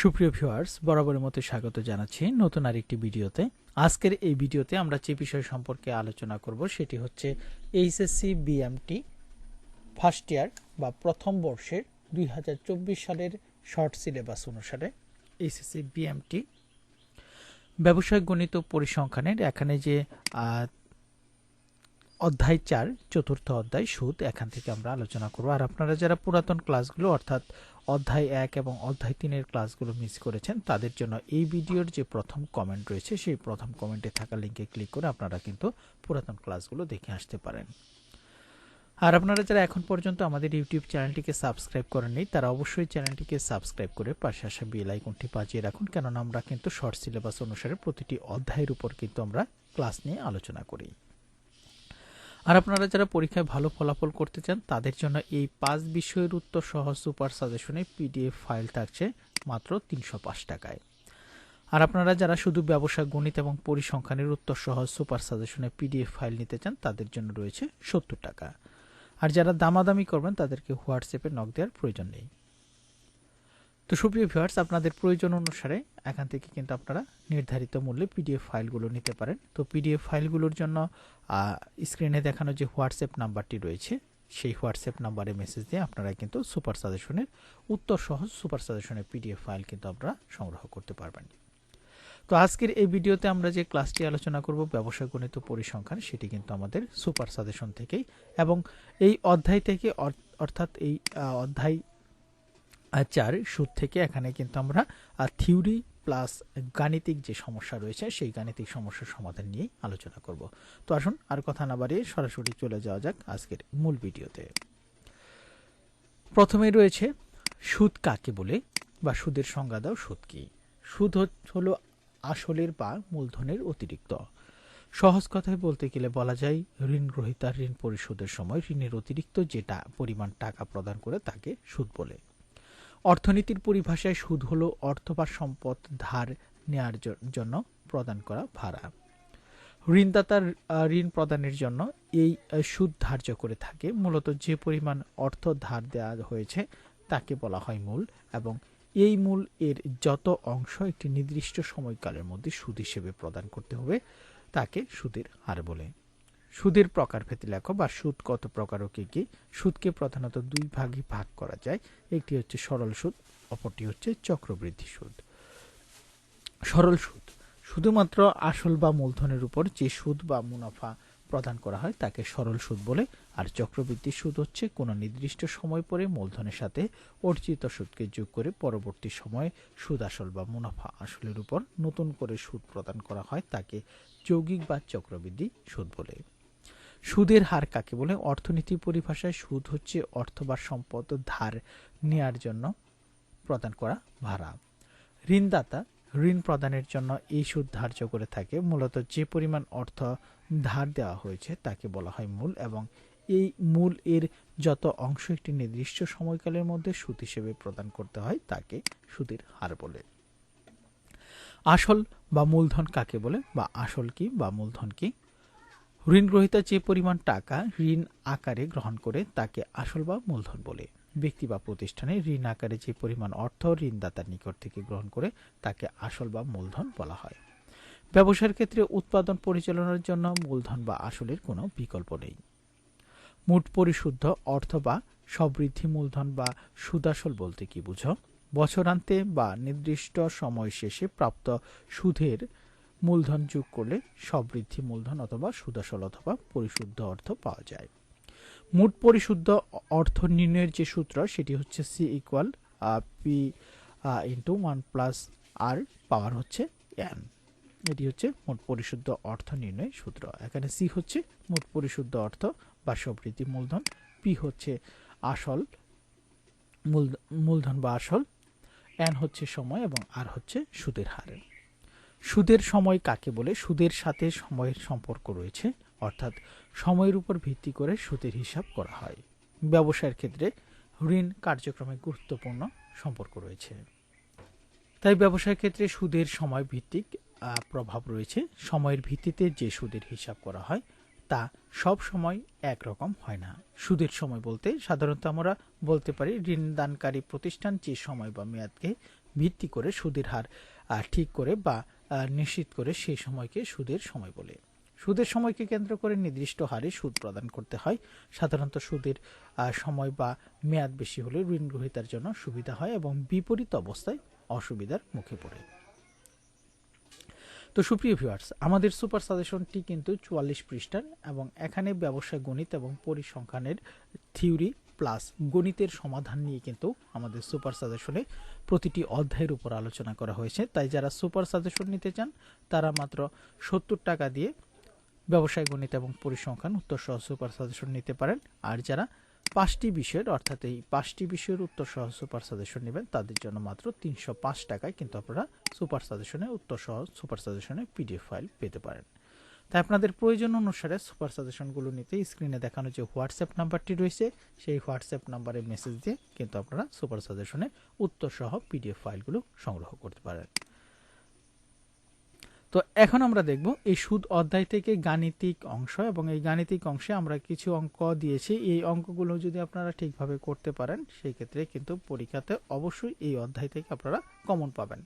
সুপ্রিয় ভিউয়ার্স বরাবরের মতো স্বাগত জানাচ্ছি নতুন আরেকটি ভিডিওতে। আজকের এই ভিডিওতে আমরা যে বিষয় সম্পর্কে আলোচনা করব সেটি হচ্ছে এইচএসসি বিএমটি ফার্স্ট ইয়ার বা প্রথম বর্ষের দুই হাজার চব্বিশ সালের শর্ট সিলেবাস অনুসারে এইচএসসি বিএমটি। ব্যবসায় গণিত পরিসংখ্যানের এখানে যে অধ্যায় চার, চতুর্থ অধ্যায় সুদ, এখান থেকে আমরা আলোচনা করব। আর আপনারা যারা পুরাতন ক্লাসগুলো অর্থাৎ অধ্যায় এক এবং অধ্যায় তিনের ক্লাসগুলো মিস করেছেন, তাদের জন্য এই ভিডিওর যে প্রথম কমেন্ট রয়েছে, সেই প্রথম কমেন্টে থাকা লিঙ্কে ক্লিক করে আপনারা কিন্তু পুরাতন ক্লাসগুলো দেখে আসতে পারেন। আর আপনারা যারা এখন পর্যন্ত আমাদের ইউটিউব চ্যানেলটিকে সাবস্ক্রাইব করেননি তারা অবশ্যই চ্যানেলটিকে সাবস্ক্রাইব করে পাশে আসা বেল আইকনটি বাজিয়ে রাখুন, কেননা আমরা কিন্তু শর্ট সিলেবাস অনুসারে প্রতিটি অধ্যায়ের উপর কিন্তু আমরা ক্লাস নিয়ে আলোচনা করি। আর আপনারা যারা পরীক্ষায় ভালো ফলাফল করতে চান, তাদের জন্য এই পাঁচ বিষয়ের উত্তর সহ সুপার সাজেশনে পিডিএফ ফাইল থাকছে মাত্র তিনশো পাঁচ টাকায়। আর আপনারা যারা শুধু ব্যবসা, গণিত এবং পরিসংখ্যানের উত্তর সহ সুপার সাজেশনে পিডিএফ ফাইল নিতে চান, তাদের জন্য রয়েছে সত্তর টাকা। আর যারা দামাদামি করবেন, তাদেরকে হোয়াটসঅ্যাপে নক দেওয়ার প্রয়োজন নেই। তো সুপ্রিয় ভিউয়ার্স আপনাদের প্রয়োজন অনুসারে এখান থেকে কিন্তু আপনারা নির্ধারিত মূল্যে পিডিএফ ফাইলগুলো নিতে পারেন। তো পিডিএফ ফাইলগুলোর জন্য স্ক্রিনে দেখানো যে হোয়াটসঅ্যাপ নাম্বারটি রয়েছে, সেই হোয়াটসঅ্যাপ নাম্বারে মেসেজ দিয়ে আপনারা কিন্তু সুপার সাজেশনের উত্তর সহ সুপার সাজেশনের পিডিএফ ফাইল কিন্তু আপনারা সংগ্রহ করতে পারবেন। তো আজকের এই ভিডিওতে আমরা যে ক্লাসটি আলোচনা করব ব্যবসায় গণিত পরিসংখ্যান, সেটি কিন্তু আমাদের সুপার সাজেশন থেকেই এবং এই অধ্যায় থেকে অর্থাৎ এই অধ্যায় চার সুদ থেকে এখানে কিন্তু আমরা থিওরি প্লাস গাণিতিক যে সমস্যা রয়েছে, সেই গাণিতিক সমস্যার সমাধান নিয়েই আলোচনা করব। তো আসুন আর কথা না বাড়িয়ে সরাসরি চলে যাওয়া যাক আজকের মূল ভিডিওতে। প্রথমে রয়েছে, সুদ কাকে বলে? বা সুদের সংজ্ঞা দাও, সুদ কি? সুদ হলো আসলের বা মূলধনের অতিরিক্ত। সহজ কথায় বলতে গেলে বলা যায়, ঋণ গ্রহীতার ঋণ পরিশোধের সময় ঋণের অতিরিক্ত যেটা পরিমাণ টাকা প্রদান করে তাকে সুদ বলে। অর্থনীতির পরিভাষায় সুদ হলো অর্থ বা সম্পদ ধার নেয়ার জন্য প্রদান করা ভাড়া। ঋণদাতার ঋণ প্রদানের জন্য এই সুদ ধার্য করে থাকে। মূলত যে পরিমাণ অর্থ ধার দেওয়া হয়েছে তাকে বলা হয় মূল এবং এই মূল এর যত অংশ একটি নির্দিষ্ট সময়কালের মধ্যে সুদ হিসেবে প্রদান করতে হবে, তাকে সুদের হার বলে। সুদের প্রকার প্রকারভেদে লেখো বা সুদ কত প্রকার ও কি কি, সুদকে প্রধানত দুই ভাগে ভাগ করা যায়। একটি হচ্ছে সরল সুদ, অপরটি হচ্ছে চক্রবৃদ্ধি সুদ। সরল সুদ, শুধুমাত্র আসল বা মূলধনের উপর যে সুদ বা মুনাফা প্রদান করা হয় তাকে সরল সুদ বলে, আর চক্রবৃদ্ধি সুদ হচ্ছে কোনো নির্দিষ্ট সময় পরে মূলধনের সাথে অর্জিত সুদকে যোগ করে পরবর্তী সময়ে সুদ আসল বা মুনাফা আসলের উপর নতুন করে সুদ প্রদান করা হয় তাকে যৌগিক বা চক্রবৃদ্ধি সুদ বলে। সুদের হার কাকে বলে? অর্থনীতি পরিভাষায় সুদ হচ্ছে অর্থ বা সম্পদ ধার নেয়ার জন্য প্রদান করা ভাড়া। ঋণদাতা ঋণ প্রদানের জন্য এই সুদ ধার্য করে থাকে। মূলত যে পরিমাণ অর্থ ধার দেওয়া হয়েছে তাকে বলা হয় মূল এবং এই মূল এর যত অংশ একটি নির্দিষ্ট সময়কালের মধ্যে সুদ হিসেবে প্রদান করতে হয় তাকে সুদের হার বলে। আসল বা মূলধন কাকে বলে? বা আসল কি বা মূলধন কি? ঋণ গ্রহীতা যে পরিমাণ টাকা ঋণ আকারে গ্রহণ করে, তাকে আসল বা মূলধন বলে। ব্যক্তি বা প্রতিষ্ঠানে ঋণ আকারে যে পরিমাণ অর্থ ঋণদাতার নিকট থেকে গ্রহণ করে, তাকে আসল বা মূলধন বলা হয়। ব্যবসার ক্ষেত্রে উৎপাদন পরিচালনার জন্য মূলধন বা আসলের কোনো বিকল্প নেই। মোট পরিশুদ্ধ অর্থ বা সমৃদ্ধি মূলধন বা সুদাসল বলতে কি বুঝো? বছরান্তে বা নির্দিষ্ট সময় শেষে প্রাপ্ত সুদের মূলধন যোগ করলে সমৃদ্ধি মূলধন অথবা সুদাসল অথবা পরিশুদ্ধ অর্থ পাওয়া যায়। মোট পরিশুদ্ধ অর্থ নির্ণয়ের যে সূত্র, সেটি হচ্ছে C equal P into one plus R power হচ্ছে এন এটি হচ্ছে মোট পরিশুদ্ধ অর্থ নির্ণয় সূত্র। এখানে সি হচ্ছে মোট পরিশুদ্ধ অর্থ বা সমৃদ্ধি মূলধন। পি হচ্ছে আসল মূল, মূলধন বা আসল। এন হচ্ছে সময় এবং আর হচ্ছে সুদের হার। সুদের সময় কাকে বলে? সুদের সাথে সময়ের সম্পর্ক রয়েছে, অর্থাৎ সময়ের উপর ভিত্তি করে সুদের হিসাব করা হয়। ব্যবসায়ের ক্ষেত্রে ঋণ কার্যক্রমে গুরুত্বপূর্ণ সম্পর্ক রয়েছে। তাই ব্যবসায়ের ক্ষেত্রে সুদের সময় ভিত্তিক প্রভাব রয়েছে। সময়ের ভিত্তিতে যে সুদের হিসাব করা হয়, তা সব সময় একরকম হয় না। সুদের সময় বলতে সাধারণত আমরা বলতে পারি ঋণ দানকারী প্রতিষ্ঠান যে সময় বা মেয়াদকে ভিত্তি করে সুদের হার ঠিক করে বা নিশ্চিত করে সেই সময়কে সুদের সময় বলে। সুদের সময়কে কেন্দ্র করে নির্দিষ্ট হারে সুদ প্রদান করতে হয়। সাধারণত সুদের সময় বা মেয়াদ বেশি হলে ঋণ গ্রহীতার জন্য সুবিধা হয় এবং বিপরীত অবস্থায় অসুবিধার মুখে পড়ে। তো সুপ্রিয় ভিউয়ার্স আমাদের সুপার সাজেশনটি কিন্তু চুয়াল্লিশ পৃষ্ঠার এবং এখানে ব্যবসায় গণিত এবং পরিসংখ্যানের থিওরি প্লাস গণিতের সমাধান নিয়ে কিন্তু আমাদের সুপার সাজেশনে প্রতিটি অধ্যায়ের উপর আলোচনা করা হয়েছে। তাই যারা সুপার সাজেশন নিতে চান, তারা মাত্র সত্তর টাকা দিয়ে ব্যবসায় গণিত এবং পরিসংখ্যান উত্তর সহ সুপার সাজেশন নিতে পারেন। আর যারা পাঁচটি বিষয়ের, অর্থাৎ এই পাঁচটি বিষয়ের উত্তর সহ সুপার সাজেশন নেবেন, তাদের জন্য মাত্র তিনশো পাঁচ টাকায় কিন্তু আপনারা সুপার সাজেশনে উত্তর সহ সুপার সাজেশনে পিডিএফ ফাইল পেতে পারেন। তাই আপনাদের প্রয়োজন অনুসারে সুপার সাজেশনগুলো নিতে স্ক্রিনে দেখানো যে হোয়াটসঅ্যাপ নাম্বারটি রয়েছে, সেই হোয়াটসঅ্যাপ নাম্বারে মেসেজ দিয়ে কিন্তু আপনারা সুপার সাজেশনে উত্তর সহ পিডিএফ ফাইলগুলো সংগ্রহ করতে পারেন। তো এখন আমরা দেখব এই সুদ অধ্যায় থেকে গাণিতিক অংশ এবং এই গাণিতিক অংশে আমরা কিছু অঙ্ক দিয়েছি। এই অঙ্কগুলো যদি আপনারা ঠিকভাবে করতে পারেন, সেই ক্ষেত্রে কিন্তু পরীক্ষাতে অবশ্যই এই অধ্যায় থেকে আপনারা কমন পাবেন।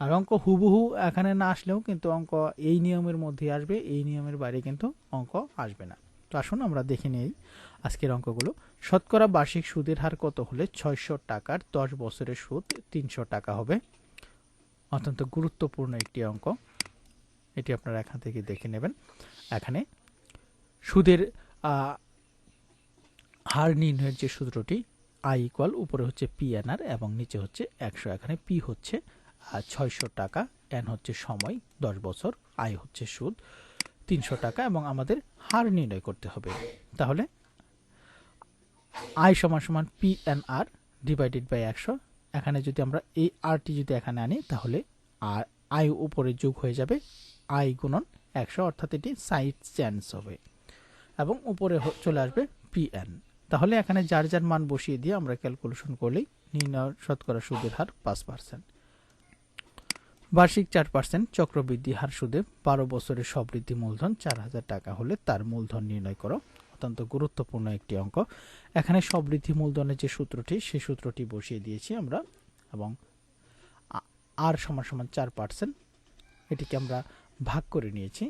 আর অঙ্ক হুবহু এখানে না আসলেও কিন্তু অঙ্ক এই নিয়মের মধ্যে আসবে, এই নিয়মের বাইরে কিন্তু অঙ্ক আসবে না। তো আসুন আমরা দেখে নিই আজকের অঙ্কগুলো। শতকরা বার্ষিক সুদের হার কত হলে ছয়শো টাকার দশ বছরের সুদ তিনশো টাকা হবে? অত্যন্ত গুরুত্বপূর্ণ একটি অঙ্ক। এটি আপনারা এখান থেকে দেখে নেবেন। এখানে সুদের হার নির্ণয়ের যে সূত্রটি, আই ইকুয়াল উপরে হচ্ছে পি এন আর এবং নিচে হচ্ছে একশো। এখানে পি হচ্ছে ছয়শো টাকা, এন হচ্ছে সময়, দশ বছর, আয় হচ্ছে সুদ, তিনশো টাকা এবং আমাদের হার নির্ণয় করতে হবে। তাহলে আয় সমান সমান P N R divided by একশো। এখানে যদি আমরা এই আরটি যদি এখানে আনি, তাহলে আর আই উপরে যোগ হয়ে যাবে আয় গুণন একশো, অর্থাৎ এটি সাইড চেঞ্জ হবে। এবং উপরে চলে আসবে পিএন তাহলে এখানে যার যার মান বসিয়ে দিয়ে আমরা ক্যালকুলেশন করলেই নির্ণয় শতকরা সুদের হার পাঁচ পার্সেন্ট বার্ষিক চার পার্সেন্ট চক্রবৃদ্ধি হার সুদে বারো বছরের সবৃদ্ধি মূলধন চার হাজার টাকা হলে তার মূলধন নির্ণয় করো। অত্যন্ত গুরুত্বপূর্ণ একটি অঙ্ক। এখানে সবৃদ্ধি মূলধনের যে সূত্রটি, সেই সূত্রটি বসিয়ে দিয়েছি আমরা এবং আর সমান সমান চার পার্সেন্ট এটিকে আমরা ভাগ করে নিয়েছি।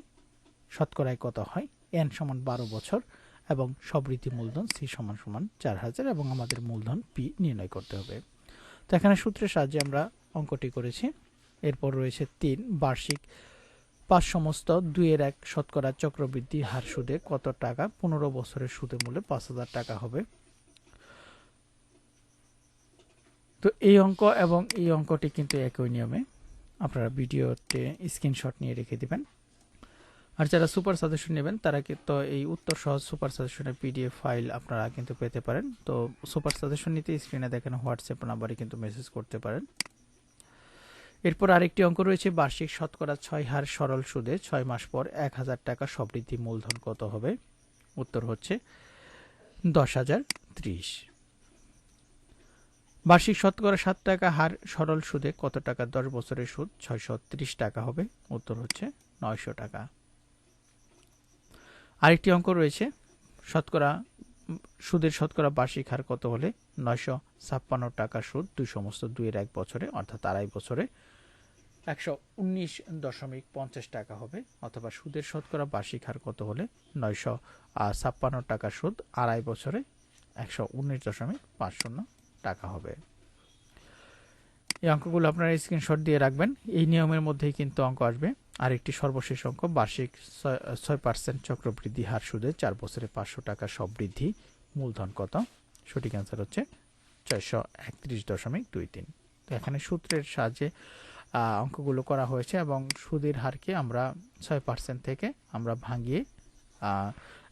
শতকরায় কত হয়? এন সমান বারো বছর এবং সবৃদ্ধি মূলধন সি সমান সমান চার হাজার এবং আমাদের মূলধন পি নির্ণয় করতে হবে। তো এখানে সূত্রের সাহায্যে আমরা অঙ্কটি করেছি। এরপর রয়েছে তিন, বার্ষিক। পাঁচ সমস্ত, দুইয়ের এক শতকরা চক্রবৃদ্ধি হার সুদে কত টাকা? পনেরো বছরের সুদে মূল্যে পাঁচ হাজার টাকা হবে। তো এই অঙ্ক এবং এই অঙ্কটি কিন্তু একই নিয়মে আপনারা ভিডিওতে স্ক্রিনশট নিয়ে রেখে দিবেন। আর যারা সুপার সাজেশন নেবেন, তারা কিন্তু এই উত্তর সহজ সুপার সাজেশনের পিডিএফ ফাইল আপনারা কিন্তু পেতে পারেন। তো সুপার সাজেশন নিতে স্ক্রিনে দেখানো হোয়াটসঅ্যাপ নাম্বারে কিন্তু মেসেজ করতে পারেন। এরপর আরেকটি অঙ্ক রয়েছে, বার্ষিক শতকরা ছয় হার সরল সুদে ছয় মাস পর এক হাজার টাকা সবৃদ্ধি মূলধন কত হবে? উত্তর হচ্ছে দশ হাজার ত্রিশ। বার্ষিক শতকরা সাত টাকা হার সরল সুদে কত টাকা দশ বছরের সুদ? ছয়শো ত্রিশ টাকা হবে, উত্তর হচ্ছে নয়শো টাকা। আরেকটি অঙ্ক রয়েছে, শতকরা সুদের শতকরা বার্ষিক হার কত হলে? নয়শো ছাপ্পান্ন টাকা সুদ, দুই সমস্ত দুইয়ের এক বছরে, অর্থাৎ আড়াই বছরে একশো উনিশ দশমিক পঞ্চাশ টাকা হবে, অথবা সুদের শতকরা বার্ষিক হার কত হলে? নয়শো ছাপ্পান্ন টাকা সুদ, আড়াই বছরে একশো উনিশ দশমিক পাঁচ শূন্য টাকা হবে। এই অঙ্কগুলো আপনারা স্ক্রিনশট দিয়ে রাখবেন। এই নিয়মের মধ্যেই কিন্তু অঙ্ক আসবে। আর একটি সর্বশেষ অঙ্ক, বার্ষিক ছয়- পার্সেন্ট চক্রবৃদ্ধি হার সুদে চার বছরে পাঁচশো টাকা সব বৃদ্ধি মূলধন কত? সঠিক অ্যান্সার হচ্ছে ছয়শো একত্রিশ দশমিক দুই তিন। তো এখানে সূত্রের সাহায্যে অঙ্কগুলো করা হয়েছে এবং সুদের হারকে আমরা ছয় পার্সেন্ট থেকে আমরা ভাঙিয়ে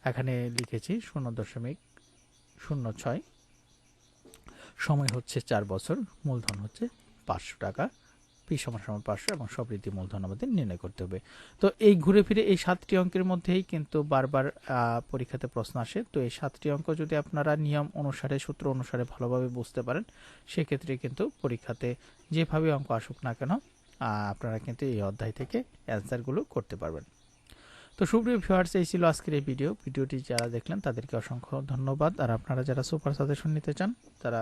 এখানে লিখেছি শূন্য দশমিক শূন্য ছয়। সময় হচ্ছে চার বছর, মূলধন হচ্ছে পাঁচশো টাকা পি সমান সমান পাঁচশো এবং সবৃদ্ধি মূলধন আমাদের নির্ণয় করতে হবে। তো এই ঘুরে ফিরে এই সাতটি অঙ্কের মধ্যেই কিন্তু বারবার পরীক্ষাতে প্রশ্ন আসে। তো এই সাতটি অঙ্ক যদি আপনারা নিয়ম অনুসারে, সূত্র অনুসারে ভালোভাবে বুঝতে পারেন, সেক্ষেত্রে কিন্তু পরীক্ষাতে যেভাবে অঙ্ক আসুক না কেন আপনারা কিন্তু এই অধ্যায় থেকে অ্যান্সারগুলো করতে পারবেন। তো সুপ্রিয় ভিউয়ার্স, এই ছিল আজকের এই ভিডিও। ভিডিওটি যারা দেখলেন, তাদেরকে অসংখ্য ধন্যবাদ। আর আপনারা যারা সুপার সাজেশন নিতে চান, তারা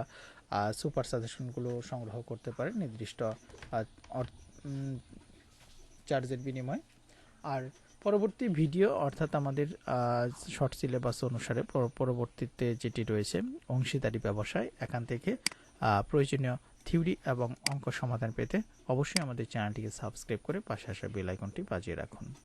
সুপার সাজেশনগুলো সংগ্রহ করতে পারেন নির্দিষ্ট চার্জের বিনিময়ে। আর পরবর্তী ভিডিও, অর্থাৎ আমাদের শর্ট সিলেবাস অনুসারে পরবর্তীতে যেটি রয়েছে, অংশীদারি ব্যবসায়, এখান থেকে প্রয়োজনীয় থিওরি এবং অঙ্ক সমাধান পেতে অবশ্যই আমাদের চ্যানেলটিকে সাবস্ক্রাইব করে পাশে আসা বেল আইকনটি বাজিয়ে রাখুন।